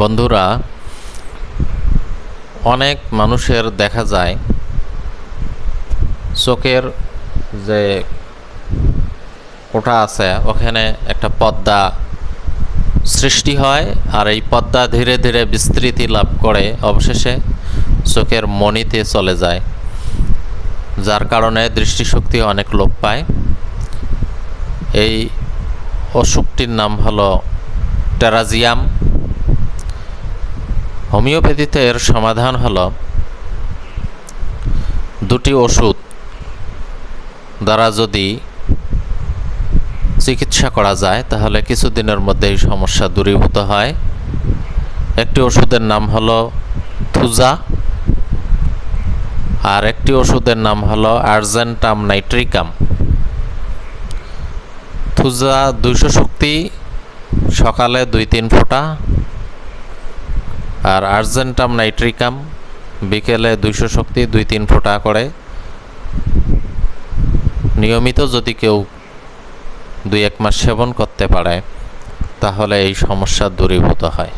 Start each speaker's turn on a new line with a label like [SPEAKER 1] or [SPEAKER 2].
[SPEAKER 1] বন্ধুরা, অনেক মানুষের দেখা যায় চোখের যে কোঠা আছে, ওখানে একটা পর্দা সৃষ্টি হয় আর এই পর্দা ধীরে ধীরে বিস্তৃতি লাভ করে, অবশেষে চোখের মনিতে চলে যায়, যার কারণে দৃষ্টিশক্তি অনেক লোপ পায়। এই অসুখটির নাম হলো টেরাজিয়াম। হোমিওপ্যাথিতে এর সমাধান হলো দুটি ওষুধ দ্বারা যদি চিকিৎসা করা যায়, তাহলে কিছুদিনের মধ্যে এই সমস্যা দূরীভূত হয়। একটি ওষুধের নাম হলো থুজা, আর একটি ওষুধের নাম হলো আর্জেন্টাম নাইট্রিকাম। থুজা দুইশো শক্তি, সকালে দুই তিন ফোঁটা আর আর্জেন্টাম নাইট্রিকাম বিকেলে দুইশো শক্তি, দুই তিন ফোঁটা করে। নিয়মিত যদি কেউ দুই এক মাস সেবন করতে পারে, তাহলে এই সমস্যা দূরীভূত হয়।